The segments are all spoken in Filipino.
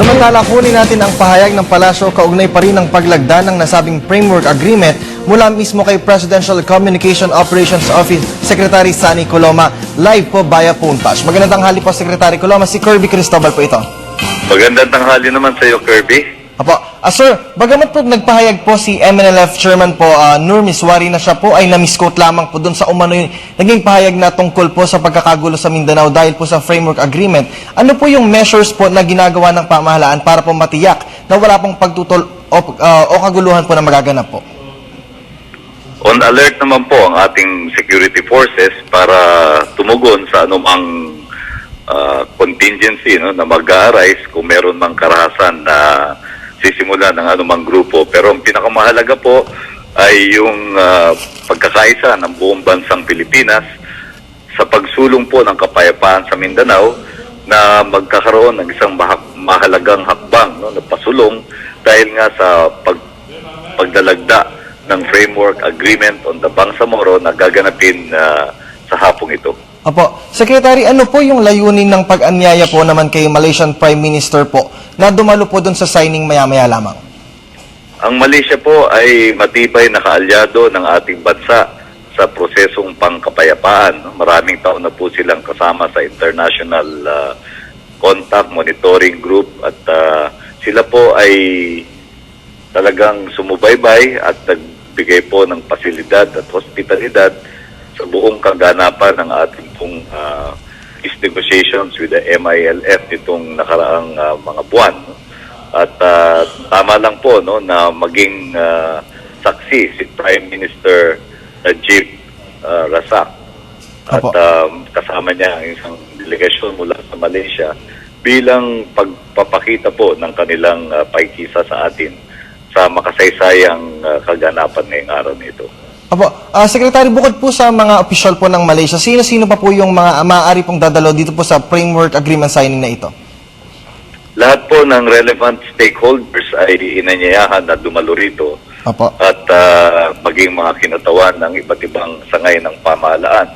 Samantala, kunin natin ang pahayag ng palasyo kaugnay pa rin ng paglagda ng nasabing framework agreement mula mismo kay Presidential Communication Operations Office Secretary Sani Coloma live po via phone touch. Magandang tanghali po Secretary Coloma, si Kirby Cristobal po ito. Magandang tanghali naman sa iyo, Kirby. Apo, ah, sir, bagamat po nagpahayag po si MNLF Chairman po ah, Nur Miswari na siya po ay namisquote lamang po dun sa umano yung naging pahayag na tungkol po sa pagkakagulo sa Mindanao dahil po sa framework agreement. Ano po yung measures po na ginagawa ng pamahalaan para po matiyak na wala pong pagtutol o, ah, o kaguluhan po na magaganap po? On alert naman po ang ating security forces para tumugon sa anumang ah, contingency no, na mag-arise kung meron mang karahasan na sisimula ng anumang grupo. Pero ang pinakamahalaga po ay yung ah, pagkakaisa ng buong bansang Pilipinas sa pagsulong po ng kapayapaan sa Mindanao na magkakaroon ng isang mahalagang hakbang no, na pasulong dahil nga sa pag, pagdalagda ng framework agreement on the Bangsamoro na gaganapin ah, sa hapong ito. Apo, Secretary, ano po yung layunin ng pag-anyaya po naman kay Malaysian Prime Minister po na dumalo po dun sa signing maya-maya lamang? Ang Malaysia po ay matibay na kaalyado ng ating bansa sa prosesong pangkapayapaan. Maraming taon na po silang kasama sa International ah, Contact Monitoring Group at ah, sila po ay talagang sumubaybay at nagbigay po ng pasilidad at hospitalidad sa buong kaganapan ng ating pong ah, peace negotiations with the MILF nitong nakaraang ah, mga buwan. no? At ah, tama lang po no na maging ah, saksi si Prime Minister Najib ah, Razak at um, kasama niya ang isang delegasyon mula sa Malaysia bilang pagpapakita po ng kanilang ah, paikisa sa atin sa makasaysayang ah, kaganapan ngayong araw nito. Apo, ah, Secretary, bukod po sa mga opisyal po ng Malaysia, sino-sino pa po yung mga maaari pong dadalo dito po sa framework agreement signing na ito? Lahat po ng relevant stakeholders ay inanyayahan na dumalo rito Apo. at ah, maging mga kinatawan ng iba't ibang sangay ng pamahalaan.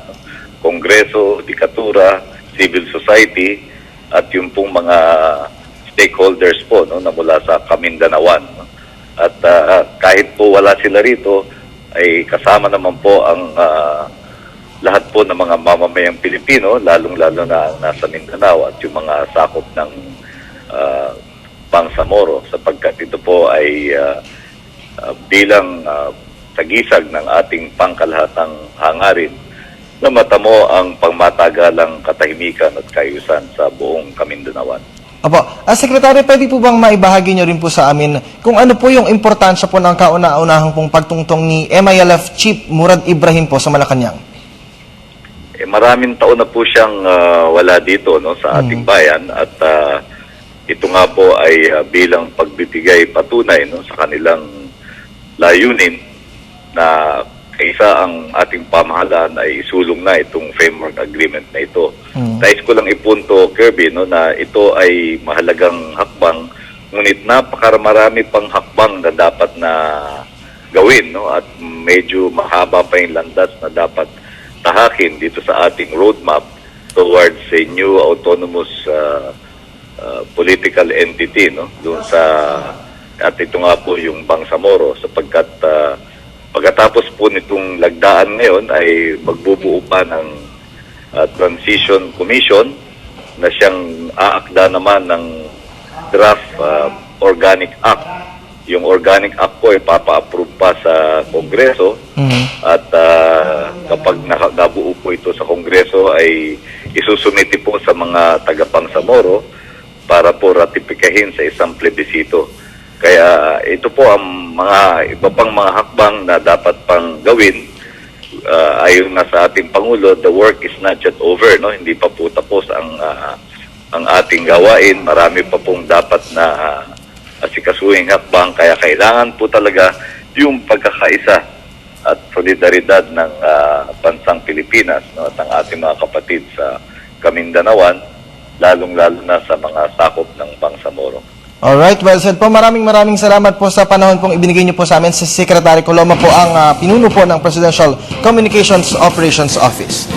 Kongreso, dikatura, civil society, at yung pong mga stakeholders po no, na mula sa Kamindanawan. no. At ah, kahit po wala sila rito, ay kasama naman po ang ah, lahat po ng mga mamamayang Pilipino, lalong-lalo na ang nasa Mindanao at yung mga sakop ng ah, Bangsamoro sapagkat ito po ay ah, ah, bilang uh, tagisag ng ating pangkalahatang hangarin na matamo ang pangmatagalang katahimikan at kayusan sa buong Kamindanawan. Apo, ah, Secretary, pwede po bang maibahagi nyo rin po sa amin kung ano po yung importansya po ng kauna-unahang pong pagtungtong ni MILF Chief Murad Ibrahim po sa Malacanang? Eh, maraming taon na po siyang ah, wala dito no sa ating bayan at ah, ito nga po ay ah, bilang pagbibigay patunay no sa kanilang layunin na kaisa ang ating pamahalaan ay isulong na itong framework agreement na ito. Mm. Nais ko lang ipunto, Kirby, no, na ito ay mahalagang hakbang, ngunit napakamarami pang hakbang na dapat na gawin, no, at medyo mahaba pa yung landas na dapat tahakin dito sa ating roadmap towards a new autonomous uh, uh, political entity, no, doon sa at ito nga po yung Bangsamoro sapagkat uh, lagdaan ngayon ay magbubuo pa ng uh, Transition Commission na siyang aakda naman ng draft uh, Organic Act. Yung Organic Act po ay papa-approve pa sa Kongreso Mhm. at ah, kapag naka, nabuo po ito sa Kongreso ay isusumiti po sa mga tagapangsamoro para po ratifikahin sa isang plebisito. Kaya ito po ang mga iba pang mga hakbang na dapat pang gawin uh, ayon nga sa ating pangulo, the work is not yet over, no? Hindi pa po tapos ang ah, ang ating gawain. Marami pa pong dapat na uh, asikasuhin hakbang kaya kailangan po talaga yung pagkakaisa at solidaridad ng ah, bansang Pilipinas no, at ang ating mga kapatid sa Kamindanawan, lalong-lalo na sa mga sakop ng Bangsamoro. Alright, well said po. Maraming maraming salamat po sa panahon pong ibinigay niyo po sa amin. Si Secretary Coloma po ang ah, pinuno po ng Presidential Communications Operations Office.